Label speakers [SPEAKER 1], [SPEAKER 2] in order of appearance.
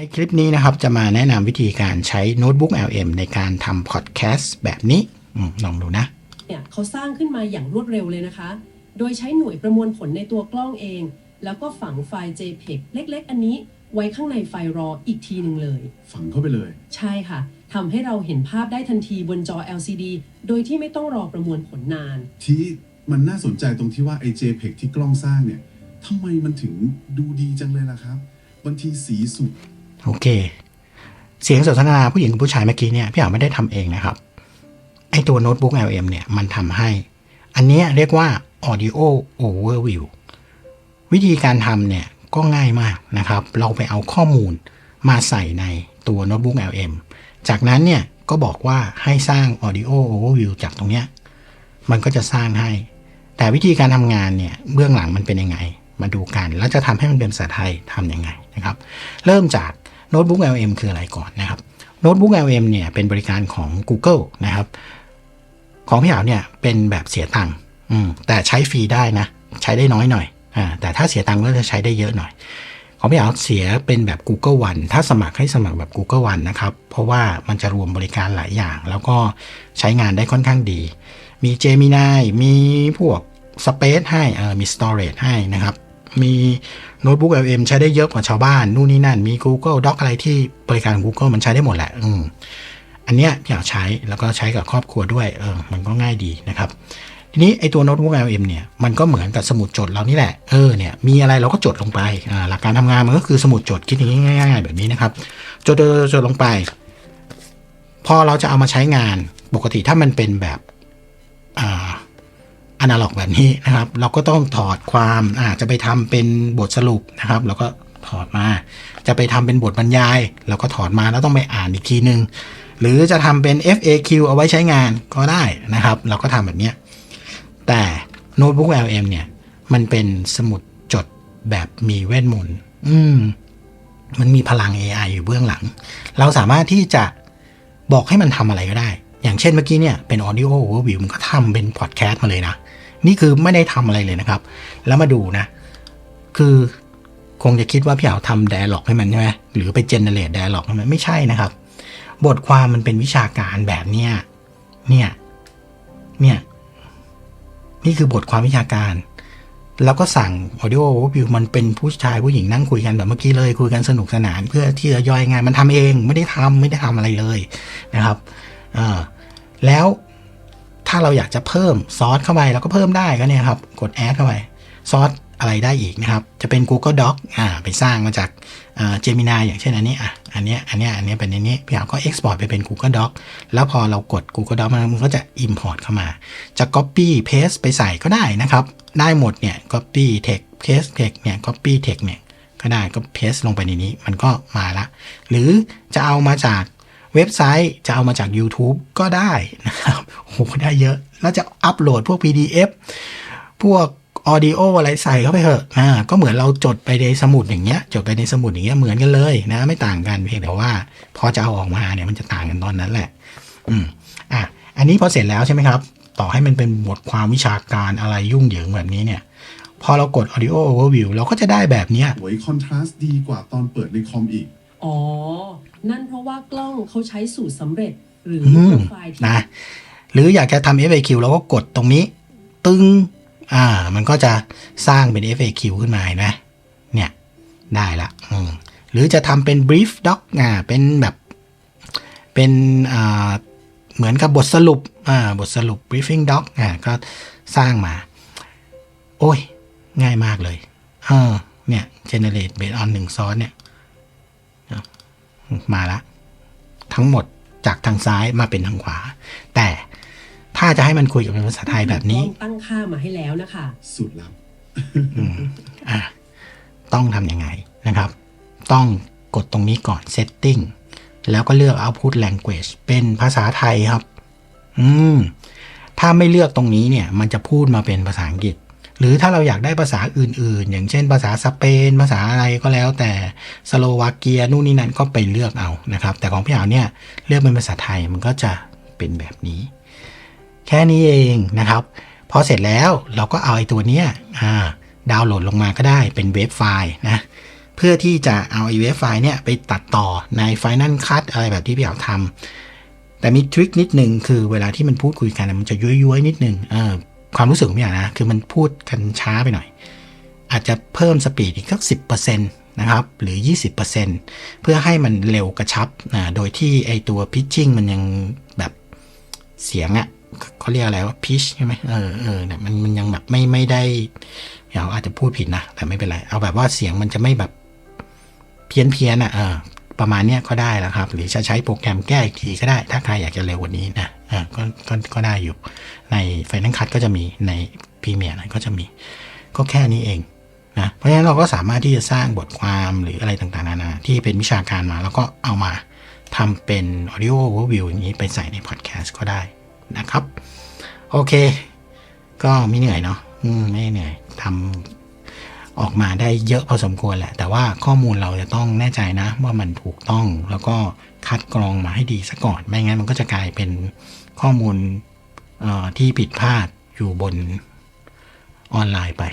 [SPEAKER 1] ในคลิปนี้นะครับจะมาแนะนำวิธีการใช้โน้ตบุ๊ก LM ในการทำพอดแคสต์แบบนี้อมลองดูนะ
[SPEAKER 2] เนี่ยเขาสร้างขึ้นมาอย่างรวดเร็วเลยนะคะ โดยใช้หน่วยประมวลผลในตัวกล้องเอง แล้วก็ฝังไฟล์ JPEG เล็ก ๆ อันนี้ไว้ข้างในไฟล์ RAW อีกทีหนึ่งเลย
[SPEAKER 3] ฝังเข้าไปเลย
[SPEAKER 2] ใช่ค่ะ ทำให้เราเห็นภาพได้ทันทีบนจอ LCD โดยที่ไม่ต้องรอประมวลผลนาน
[SPEAKER 3] ที่มันน่าสนใจตรงที่ว่าไอ้ JPEG ที่กล้องสร้างเนี่ยทำไมมันถึงดูดีจังเลยล่ะครับ บางทีสีสุด
[SPEAKER 1] โอเค เสียงสนทนาผู้หญิงกับผู้ชายเมื่อกี้เนี่ยพี่อ๋าไม่ได้ทำเองนะครับ ไอตัวโน้ตบุ๊ก LM เนี่ยมันทำให้ อันนี้เรียกว่า audio overview วิธีการทำเนี่ยก็ง่ายมากนะครับ เราไปเอาข้อมูลมาใส่ในตัวโน้ตบุ๊ก LM จากนั้นเนี่ยก็บอกว่าให้สร้าง audio overview จากตรงเนี้ยมันก็จะสร้างให้ แต่วิธีการทำงานเนี่ยเบื้องหลังมันเป็นยังไง มาดูกัน แล้วจะทำให้มันเป็นภาษาไทยทำยังไงนะครับ เริ่มจาก โน้ตบุ๊ก LM คืออะไรก่อนนะครับโน้ตบุ๊ก LM เนี่ยเป็นบริการของ Google นะครับ ของพี่หาเนี่ยเป็นแบบเสียตังค์แต่ใช้ฟรีได้นะ ใช้ได้น้อยหน่อยอ่าแต่ถ้าเสียตังค์ก็จะใช้ได้เยอะหน่อย ของพี่หาเสียเป็นแบบ Google One ถ้าสมัครให้สมัครแบบ Google One นะครับ เพราะว่ามันจะรวมบริการหลายอย่าง แล้วก็ใช้งานได้ค่อนข้างดี มี Gemini มีพวก Space ให้มี Storage ให้นะครับ มีโน้ตบุ๊ก LM ใช้ได้เยอะกว่าชาวบ้าน นู่นนี่นั่น มี Google Doc อะไรที่บริการของ Google มันใช้ได้หมดแหละอืมอันเนี้ยอยากใช้แล้วก็ใช้กับครอบครัวด้วยเออมันก็ง่ายดีนะครับ ทีนี้ไอตัวโน้ตบุ๊ก LM เนี่ยมันก็เหมือนกับสมุดจดเรานี่แหละเออเนี่ยมีอะไรเราก็จดลงไปอ่าหลักการทำงานมันก็คือสมุดจดคิดอย่างง่ายๆแบบนี้นะครับจดจดจดลงไป พอเราจะเอามาใช้งานปกติถ้ามันเป็นแบบอ่า อนาล็อกแบบนี้นะครับ เราก็ต้องถอดความอาจะไปทำเป็นบทสรุปนะครับเราก็ถอดมา จะไปทำเป็นบทบรรยาย เราก็ถอดมาแล้วต้องไปอ่านอีกทีนึง หรือจะทำเป็น FAQ เอาไว้ใช้งานก็ได้นะครับ เราก็ทำแบบนี้ แต่โน้ตบุ๊ก LM เนี่ย มันเป็นสมุดจดแบบมีเวทมนต์อืมมันมีพลัง AI อยู่เบื้องหลัง เราสามารถที่จะบอกให้มันทำอะไรก็ได้ อย่างเช่นเมื่อกี้เนี่ยเป็น audio overview มันก็ทำเป็นพอดแคสต์มาเลยนะ นี่คือไม่ได้ทำอะไรเลยนะครับ แล้วมาดูนะ คือคงจะคิดว่าพี่เอาทำ dialog ให้มันใช่ไหมหรือไป generate dialog ให้มันไม่ใช่นะครับ บทความมันเป็นวิชาการแบบเนี้ยเนี่ยเนี่ยนี่คือบทความวิชาการ แล้วก็สั่ง audio overview มันเป็นผู้ชายผู้หญิงนั่งคุยกันแบบเมื่อกี้เลยคุยกันสนุกสนาน เพื่อที่จะย่อยงานมันทำเอง ไม่ได้ทำไม่ได้ทำอะไรเลยนะครับ แล้วถ้าเราอยากจะเพิ่มซอสเข้าไปเราก็เพิ่มได้ก็เนี่ยครับ กดแอดเข้าไปซอสอะไรได้อีกนะครับ จะเป็น Google Doc อ่าไปสร้างมาจากเจมินาอย่างเช่นอันนี้อะอันเนี้ยอันเนี้ยอันเนี้ยเป็นอันนี้พี่เอาก็ Export ไปเป็น Google Doc แล้วพอเรากด Google Doc มันก็จะ Import เข้ามา จะ Copy Paste ไปใส่ก็ได้นะครับ ได้หมดเนี่ย Copy Text Paste Text เนี่ย Copy Text เนี่ยก็ได้ก็ Paste ลงไปในนี้ มันก็มาละ หรือจะเอามาจาก เว็บไซต์จะเอามาจาก YouTube ก็ได้นะครับโอ้โหได้เยอะ แล้วจะอัปโหลดพวก PDF พวกออดิโออะไรใส่เข้าไปเถอะอ่าก็เหมือนเราจดไปในสมุดอย่างเงี้ย จดไปในสมุดอย่างเงี้ยเหมือนกันเลยนะ ไม่ต่างกันเพียงแต่ว่า พอจะเอาออกมาเนี่ยมันจะต่างกันตอนนั้นแหละ อืมอะอันนี้พอเสร็จแล้วใช่ไหมครับ ต่อให้มันเป็นบทความวิชาการอะไรยุ่งเหยิงแบบนี้เนี่ย พอเรากด audio overview เราก็จะได้แบบเนี้ย
[SPEAKER 3] โอ้ยคอนทราสต์ดีกว่าตอนเปิดในคอมอีก
[SPEAKER 2] อ๋อ นั่นเพราะว่ากล้องเขาใช้สูตรสำเร็จหรือ
[SPEAKER 1] อืม
[SPEAKER 2] ไฟล์ที่
[SPEAKER 1] นะหรืออยากจะทำ FAQ เราก็กดตรงนี้ ตึงอ่า มันก็จะสร้างเป็น FAQ ขึ้นมาเห็นไหมเนี่ยได้ละอืมหรือจะทำเป็น brief doc อ่าเป็นแบบเป็นอ่าเหมือนกับบทสรุปอ่าบทสรุป briefing doc อ่าก็สร้างมา โอ้ย ง่ายมากเลยเออเนี่ย generate based on หนึ่งซอสเนี่ย มาละ ทั้งหมดจากทางซ้ายมาเป็นทางขวา แต่ถ้าจะให้มันคุยกับเป็นภาษาไทยแบบนี้
[SPEAKER 2] กล้องตั้งค่ามาให้แล้วนะคะ
[SPEAKER 3] สุดลับ
[SPEAKER 1] อะต้องทำยังไงนะครับ ต้องกดตรงนี้ก่อน setting แล้วก็เลือก output language เป็นภาษาไทยครับ อืม ถ้าไม่เลือกตรงนี้เนี่ย มันจะพูดมาเป็นภาษาอังกฤษ หรือถ้าเราอยากได้ภาษาอื่นๆ อย่างเช่นภาษาสเปน ภาษาอะไรก็แล้วแต่สโลวาเกียนู่นนี่นั่นก็ไปเลือกเอานะครับ แต่ของพี่เอาเนี่ยเลือกเป็นภาษาไทยมันก็จะเป็นแบบนี้ แค่นี้เองนะครับพอเสร็จแล้วเราก็เอาไอ้ตัวเนี้ยดาวน์โหลดลงมาก็ได้เป็นเวฟไฟล์นะเพื่อที่จะเอา EVF ไฟล์เนี่ยไปตัดต่อใน Final Cut อะไรแบบที่พี่เอาทำแต่มีทริคนิดหนึ่งคือเวลาที่มันพูดคุยกันมันจะย้วยๆนิดหนึ่งเความรู้สึกของพี่อย่างนะ คือมันพูดกันช้าไปหน่อย อาจจะเพิ่มสปีดอีกสักสินะครับ หรือ 20%เพื่อให้มันเร็วกระชับนะโดยที่ไอตัว pitching มันยังแบบเสียงอะ่ะเขาเรียกอะไรว่า pitch ใช่ไหมเออเออเนี่ยมันมันยังแบบไม่ไม่ได้เดี๋ยวอาจจะพูดผิดนะ แต่ไม่เป็นไร เอาแบบว่าเสียงมันจะไม่แบบเพี้ยนเพี้ยนอะเออประมาณเนี้ยก็ได้แล้วครับ หรือจะใช้โปรแกรมแก้อีกทีก็ได้ ถ้าใครอยากจะเร็วกว่านี้นะ ออก็ก็ก็ได้อยู่ ใน Final Cut ก็จะมีใน Premiere นะก็จะมี ก็แค่นี้เองนะเพราะฉะนั้นเราก็สามารถที่จะสร้างบทความหรืออะไรต่างๆนานาที่เป็นวิชาการมา แล้วก็เอามาทำเป็น audio overview อย่างนี้ไปใส่ในพอดแคสต์ก็ได้นะครับ โอเค ก็ไม่เหนื่อยเนาะไม่เหนื่อยทำ ออกมาได้เยอะพอสมควรแหละ แต่ว่าข้อมูลเราจะต้องแน่ใจนะ ว่ามันถูกต้องแล้วก็คัดกรองมาให้ดีซะก่อน ไม่งั้นมันก็จะกลายเป็นข้อมูลที่ผิดพลาดอยู่บนออนไลน์ไป